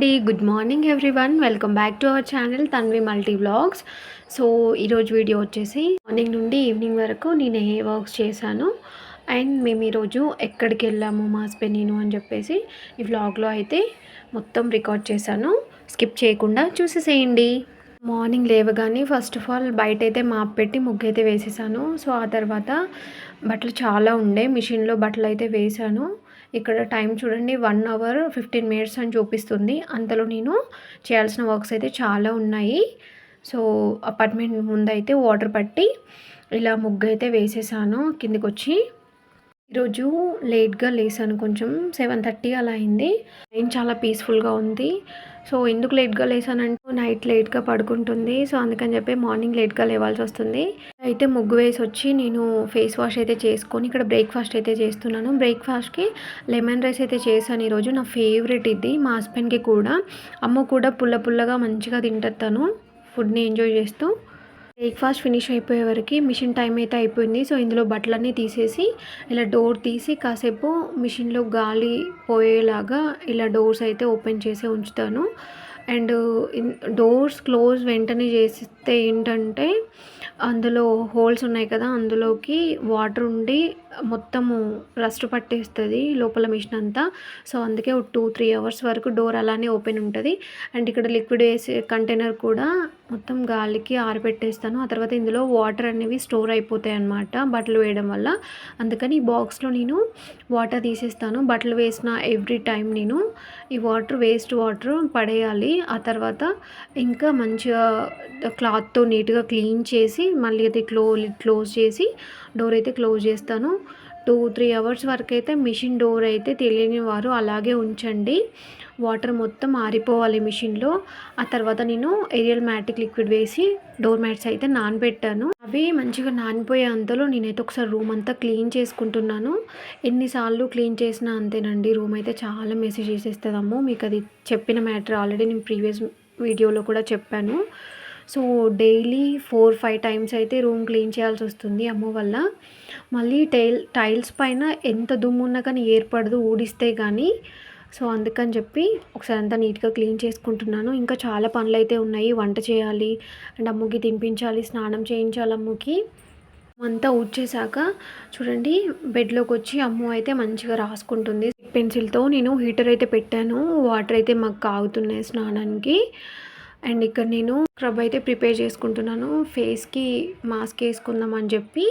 అండి. Good morning everyone welcome back to our channel Tanvi multi blogs so ఈరోజు video వచ్చేసి morning నుండి evening వరకు నేను ఏ వర్క్స్ చేశాను. అండ్ మేము ఈరోజు ఎక్కడికి వెళ్ళాము మా హస్బెండ్ నేను అని చెప్పేసి ఈ వ్లాగ్లో అయితే మొత్తం రికార్డ్ చేశాను. స్కిప్ చేయకుండా చూసేసేయండి. మార్నింగ్ లేవగానే ఫస్ట్ ఆఫ్ ఆల్ బయట అయితే మాప్ పెట్టి ముగ్గు అయితే వేసేసాను. సో ఆ తర్వాత బట్టలు చాలా ఉండే మిషన్లో బట్టలు అయితే వేసాను ఇక్కడ టైం చూడండి వన్ అవర్ ఫిఫ్టీన్ మినిట్స్ అని చూపిస్తుంది. అంతలో నేను చేయాల్సిన వర్క్స్ అయితే చాలా ఉన్నాయి. సో అపార్ట్మెంట్ ముందైతే వాటర్ పట్టి ఇలా ముగ్గు అయితే వేసేసాను కిందికి వచ్చి ఈరోజు లేట్గా లేసాను. కొంచెం సెవెన్ థర్టీ అలా అయింది. నైన్ చాలా పీస్ఫుల్గా ఉంది. సో ఎందుకు లేట్గా లేసానంటే నైట్ లేట్గా పడుకుంటుంది. సో అందుకని చెప్పి మార్నింగ్ లేట్గా లేవాల్సి వస్తుంది. అయితే ముగ్గు వేసి వచ్చి నేను ఫేస్ వాష్ అయితే చేసుకొని ఇక్కడ బ్రేక్ఫాస్ట్ అయితే చేస్తున్నాను. బ్రేక్ఫాస్ట్కి లెమన్ రైస్ అయితే చేశాను ఈరోజు. నా ఫేవరెట్ ఇది. మా హస్బెండ్కి కూడా. అమ్మ కూడా పుల్ల పుల్లగా మంచిగా తింటాను ఫుడ్ని ఎంజాయ్ చేస్తూ. బ్రేక్ఫాస్ట్ ఫినిష్ అయిపోయే వరకు మిషన్ టైం అయితే అయిపోయింది. సో ఇందులో బట్టలన్నీ తీసేసి ఇలా డోర్ తీసి కాసేపు మిషన్లో గాలి పోయేలాగా ఇలా డోర్స్ అయితే ఓపెన్ చేసి ఉంచుతాను. అండ్ డోర్స్ క్లోజ్ వెంటనే చేస్తే ఏంటంటే అందులో హోల్స్ ఉన్నాయి కదా అందులోకి వాటర్ ఉండి మొత్తము రస్ట్ పట్టేస్తుంది లోపల మిషన్ అంతా. సో అందుకే ఒక టూ త్రీ అవర్స్ వరకు డోర్ అలానే ఓపెన్ ఉంటుంది. అండ్ ఇక్కడ లిక్విడ్ వేసే కంటైనర్ కూడా మొత్తం గాలికి ఆరబెట్టేస్తాను. ఆ తర్వాత ఇందులో వాటర్ అనేవి స్టోర్ అయిపోతాయి అన్నమాట బట్టలు వేయడం వల్ల. అందుకని ఈ బాక్స్లో నేను వాటర్ తీసేస్తాను. బట్టలు వేసిన ఎవ్రీ టైం నేను ఈ వాటర్ వేస్ట్ వాటర్ పడేయాలి. ఆ తర్వాత ఇంకా మంచిగా క్లాత్తో నీట్గా క్లీన్ చేసి మళ్ళీ అది క్లో క్లోజ్ చేసి డోర్ అయితే క్లోజ్ చేస్తాను. టూ త్రీ అవర్స్ వరకు అయితే మిషన్ డోర్ అయితే తెలియని వారు అలాగే ఉంచండి. వాటర్ మొత్తం ఆరిపోవాలి మిషన్లో. ఆ తర్వాత నేను ఏరియల్ మ్యాటిక్ లిక్విడ్ వేసి డోర్ మ్యాట్స్ అయితే నానబెట్టాను. అవి మంచిగా నానిపోయే అంతలో నేనైతే ఒకసారి రూమ్ అంతా క్లీన్ చేసుకుంటున్నాను. ఎన్నిసార్లు క్లీన్ చేసినా అంతేనండి. రూమ్ అయితే చాలా మెసేజ్ చేసేస్తుందమ్మో మీకు అది చెప్పిన మ్యాటర్ ఆల్రెడీ నేను ప్రీవియస్ వీడియోలో కూడా చెప్పాను. So daily four five times అయితే రూమ్ క్లీన్ చేయాల్సి వస్తుంది అమ్మ వల్ల. మళ్ళీ టైల్ టైల్స్ పైన ఎంత దుమ్ము ఉన్నా కానీ ఏర్పడదు ఊడిస్తే కానీ సో అందుకని చెప్పి ఒకసారి అంతా నీట్గా క్లీన్ చేసుకుంటున్నాను. ఇంకా చాలా పనులు అయితే ఉన్నాయి. వంట చేయాలి అండ్ అమ్ముకి తినిపించాలి స్నానం చేయించాలి అమ్ముకి. అంతా ఊడ్చేసాక చూడండి బెడ్లోకి వచ్చి అమ్ము అయితే మంచిగా రాసుకుంటుంది. పెన్సిల్తో నేను హీటర్ అయితే పెట్టాను. వాటర్ అయితే మాకు కాగుతున్నాయి స్నానానికి. అండ్ ఇక్కడ నేను స్క్రబ్ అయితే ప్రిపేర్ చేసుకుంటున్నాను. ఫేస్కి మాస్క్ వేసుకుందాం అని చెప్పి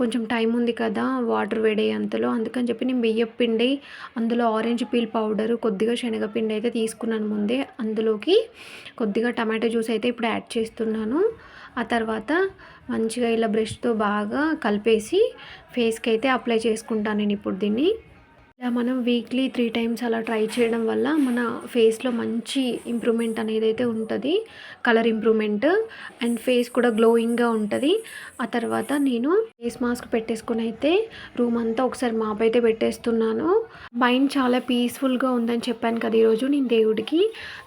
కొంచెం టైం ఉంది కదా వాటర్ వేడే అంతలో. అందుకని చెప్పి నేను బియ్యం పిండి అందులో ఆరెంజ్ పీల్ పౌడర్ కొద్దిగా శనగపిండి అయితే తీసుకున్నాను ముందే. అందులోకి కొద్దిగా టమాటో జ్యూస్ అయితే ఇప్పుడు యాడ్ చేస్తున్నాను. ఆ తర్వాత మంచిగా ఇలా బ్రష్తో బాగా కలిపేసి ఫేస్కి అయితే అప్లై చేసుకుంటాను నేను ఇప్పుడు దీన్ని. ఇలా మనం వీక్లీ త్రీ టైమ్స్ అలా ట్రై చేయడం వల్ల మన ఫేస్లో మంచి ఇంప్రూవ్మెంట్ అనేది అయితే ఉంటుంది. కలర్ ఇంప్రూవ్మెంట్ అండ్ ఫేస్ కూడా గ్లోయింగ్గా ఉంటుంది. ఆ తర్వాత నేను ఫేస్ మాస్క్ పెట్టేసుకుని అయితే రూమ్ అంతా ఒకసారి మాప్ అయితే పెట్టేస్తున్నాను. మైండ్ చాలా పీస్ఫుల్గా ఉందని చెప్పాను కదా ఈరోజు నేను దేవుడికి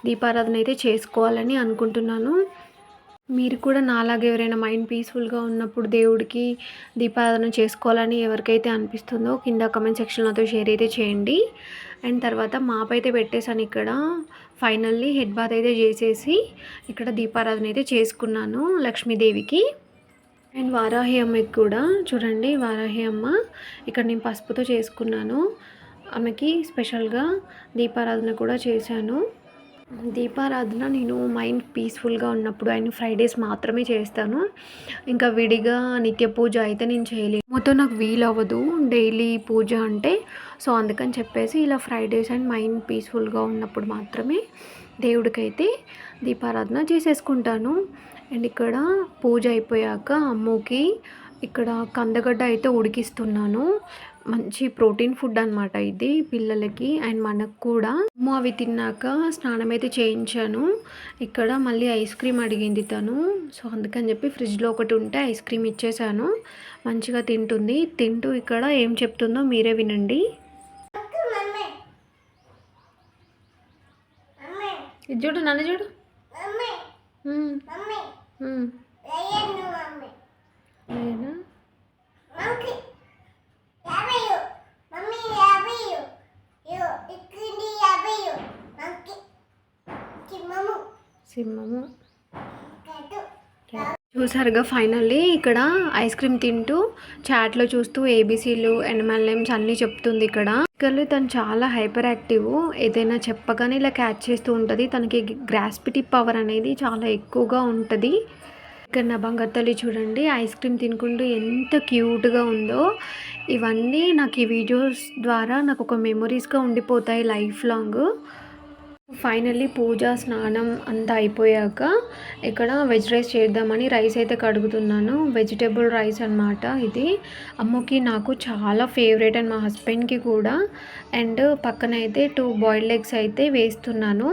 దీపారాధన అయితే చేసుకోవాలని అనుకుంటున్నాను. మీరు కూడా నాలాగా ఎవరైనా మైండ్ పీస్ఫుల్గా ఉన్నప్పుడు దేవుడికి దీపారాధన చేసుకోవాలని ఎవరికైతే అనిపిస్తుందో కింద కమెంట్ సెక్షన్లతో షేర్ అయితే చేయండి. అండ్ తర్వాత మాప్ అయితే పెట్టేశాను ఇక్కడ. ఫైనల్లీ హెడ్ బాత్ అయితే చేసేసి ఇక్కడ దీపారాధన అయితే చేసుకున్నాను లక్ష్మీదేవికి. అండ్ వారాహి అమ్మకి కూడా చూడండి వారాహి అమ్మ ఇక్కడ నేను పసుపుతో చేసుకున్నాను. ఆమెకి స్పెషల్గా దీపారాధన కూడా చేశాను. దీపారాధన నేను మైండ్ పీస్ఫుల్గా ఉన్నప్పుడు అండ్ ఫ్రైడేస్ మాత్రమే చేస్తాను. ఇంకా విడిగా నిత్య పూజ అయితే నేను చేయలేను మొత్తం నాకు వీలవ్వదు. డైలీ పూజ అంటే సో అందుకని చెప్పేసి ఇలా ఫ్రైడేస్ అండ్ మైండ్ పీస్ఫుల్గా ఉన్నప్పుడు మాత్రమే దేవుడికైతే దీపారాధన చేసేసుకుంటాను. అండ్ ఇక్కడ పూజ అయిపోయాక అమ్మకి ఇక్కడ కందగడ్డ అయితే ఉడికిస్తున్నాను. మంచి ప్రోటీన్ ఫుడ్ అనమాట ఇది పిల్లలకి. అండ్ మనకు కూడా అవి తిన్నాక స్నానం అయితే చేయించాను. ఇక్కడ మళ్ళీ ఐస్ క్రీమ్ అడిగింది తను. సో అందుకని చెప్పి ఫ్రిడ్జ్లో ఒకటి ఉంటే ఐస్ క్రీమ్ ఇచ్చేసాను. మంచిగా తింటుంది. తింటూ ఇక్కడ ఏం చెప్తుందో మీరే వినండి. ఇది చూడు నన్ను చూడు. సింహము చూసారుగా ఫైనల్లీ ఇక్కడ ఐస్ క్రీమ్ తింటూ చాట్లో చూస్తూ ఏబీసీలు ఎనిమల్ నేమ్స్ అన్నీ చెప్తుంది ఇక్కడ. ఇక్కడ తను చాలా హైపర్ యాక్టివ్ ఏదైనా చెప్పగానే ఇలా క్యాచ్ చేస్తూ ఉంటుంది. తనకి గ్రాస్పిటీ పవర్ అనేది చాలా ఎక్కువగా ఉంటుంది. ఇక్కడ నా బంగారు తల్లి చూడండి ఐస్ క్రీమ్ తినుకుంటూ ఎంత క్యూట్గా ఉందో. ఇవన్నీ నాకు ఈ వీడియోస్ ద్వారా నాకు ఒక మెమొరీస్గా ఉండిపోతాయి లైఫ్ లాంగ్. ఫైనల్లీ పూజ స్నానం అంతా అయిపోయాక ఇక్కడ వెజ్ రైస్ చేద్దామని రైస్ అయితే కడుగుతున్నాను. వెజిటేబుల్ రైస్ అనమాట ఇది. అమ్మకి నాకు చాలా ఫేవరెట్ అండ్ మా హస్బెండ్కి కూడా. అండ్ పక్కన అయితే టూ బాయిల్డ్ ఎగ్స్ అయితే వేస్తున్నాను.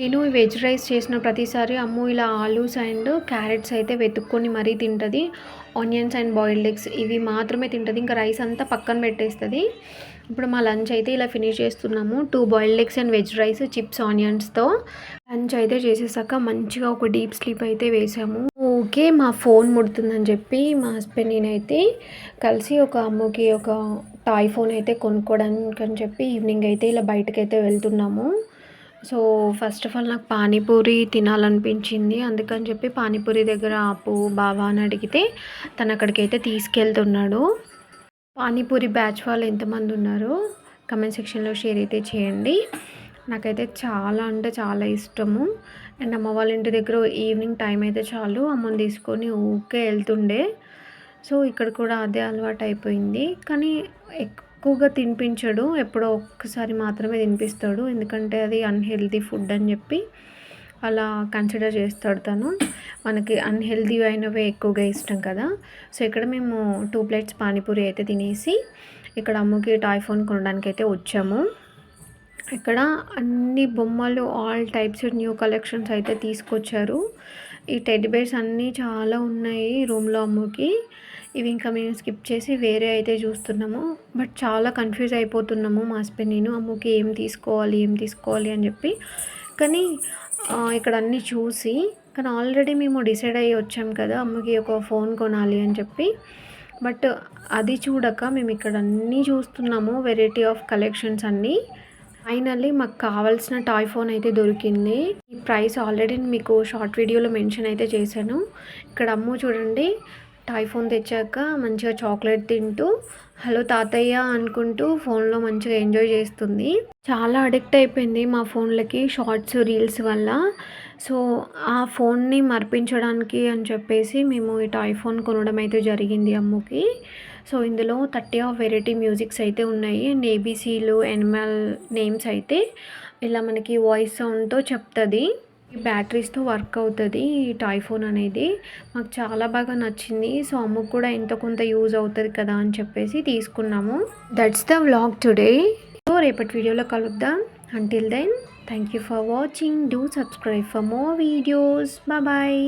నేను వెజ్ రైస్ చేసిన ప్రతిసారి అమ్ము ఇలా ఆలూస్ అండ్ క్యారెట్స్ అయితే వెతుక్కొని మరీ తింటుంది. ఆనియన్స్ అండ్ బాయిల్డ్ ఎగ్స్ ఇవి మాత్రమే తింటుంది. ఇంకా రైస్ అంతా పక్కన పెట్టేస్తుంది. ఇప్పుడు మా లంచ్ అయితే ఇలా ఫినిష్ చేస్తున్నాము. Two boiled eggs and veg rice chips ఆనియన్స్తో lunch అయితే చేసేసాక మంచిగా ఒక డీప్ స్లీప్ అయితే వేసాము. ఓకే మా ఫోన్ ముడుతుందని చెప్పి మా హస్బెండ్ నేనైతే కలిసి ఒక అమ్మకి ఒక టాయ్ ఫోన్ అయితే కొనుక్కోవడానికి అని చెప్పి ఈవినింగ్ అయితే ఇలా బయటకైతే అయితే వెళ్తున్నాము. సో ఫస్ట్ ఆఫ్ ఆల్ నాకు పానీపూరి తినాలనిపించింది. అందుకని చెప్పి పానీపూరి దగ్గర ఆపు బావా అని అడిగితే తను అక్కడికైతే తీసుకెళ్తున్నాడు. పానీపూరి బ్యాచ్ వాళ్ళు ఎంతమంది ఉన్నారు కమెంట్ సెక్షన్లో షేర్ అయితే చేయండి. నాకైతే చాలా అంటే చాలా ఇష్టము. అండ్ అమ్మ వాళ్ళ ఇంటి దగ్గర ఈవినింగ్ టైం అయితే చాలు. అమ్మని తీసుకొని ఊకే వెళ్తుండే. సో ఇక్కడ కూడా అదే అలవాటు అయిపోయింది. కానీ ఎక్కువగా తినిపించడు. ఎప్పుడో ఒక్కసారి మాత్రమే తినిపిస్తాడు. ఎందుకంటే అది అన్హెల్దీ ఫుడ్ అని చెప్పి అలా కన్సిడర్ చేస్తాడు తను. మనకి అన్హెల్దీ అయినవే ఎక్కువగా ఇష్టం కదా. సో ఇక్కడ మేము టూ ప్లేట్స్ పానీపూరి అయితే తినేసి ఇక్కడ అమ్మకి టాయ్ ఫోన్ కొనడానికి అయితే వచ్చాము. ఇక్కడ అన్ని బొమ్మలు ఆల్ టైప్స్ న్యూ కలెక్షన్స్ అయితే తీసుకొచ్చారు. ఈ టెడ్డి బేర్స్ అన్నీ చాలా ఉన్నాయి రూమ్లో అమ్ముకి. ఇవి ఇంకా మేము స్కిప్ చేసి వేరే అయితే చూస్తున్నాము. బట్ చాలా కన్ఫ్యూజ్ అయిపోతున్నాము మా హస్బెండ్ నేను అమ్మకి ఏం తీసుకోవాలి ఏం తీసుకోవాలి? అని చెప్పి. కానీ ఇక్కడ అన్నీ చూసి కానీ ఆల్రెడీ మేము డిసైడ్ అయ్యి వచ్చాం కదా అమ్మకి ఒక ఫోన్ కొనాలి అని చెప్పి. బట్ అది చూడక మేము ఇక్కడ అన్నీ చూస్తున్నాము వెరైటీ ఆఫ్ కలెక్షన్స్ అన్నీ. ఫైనల్లీ మాకు కావాల్సిన టాయ్ ఫోన్ అయితే దొరికింది. ఈ ప్రైస్ ఆల్రెడీ మీకు షార్ట్ వీడియోలో మెన్షన్ అయితే చేశాను. ఇక్కడ అమ్మ చూడండి టాయ్ ఫోన్ తెచ్చాక మంచిగా చాక్లెట్ తింటూ హలో తాతయ్య అనుకుంటూ ఫోన్లో మంచిగా ఎంజాయ్ చేస్తుంది. చాలా అడిక్ట్ అయిపోయింది మా ఫోన్లకి షార్ట్స్ రీల్స్ వల్ల. సో ఆ ఫోన్ని మర్పించడానికి అని చెప్పేసి మేము ఈ టాయ్ ఫోన్ కొనడం అయితే జరిగింది అమ్ముకి. సో ఇందులో థర్టీ ఆఫ్ వెరైటీ మ్యూజిక్స్ అయితే ఉన్నాయి. అండ్ ఏబీసీలు ఎనిమల్ నేమ్స్ అయితే ఇలా మనకి వాయిస్ సౌండ్తో చెప్తుంది. ఈ బ్యాటరీస్తో వర్క్ అవుతుంది ఈ టైఫోన్ అనేది. మాకు చాలా బాగా నచ్చింది. సో అమ్మకు కూడా ఎంత కొంత యూజ్ అవుతుంది కదా అని చెప్పేసి తీసుకున్నాము. That's the vlog today so రేపటి వీడియోలో కలుద్దాం. Until then thank you for watching do subscribe for more videos bye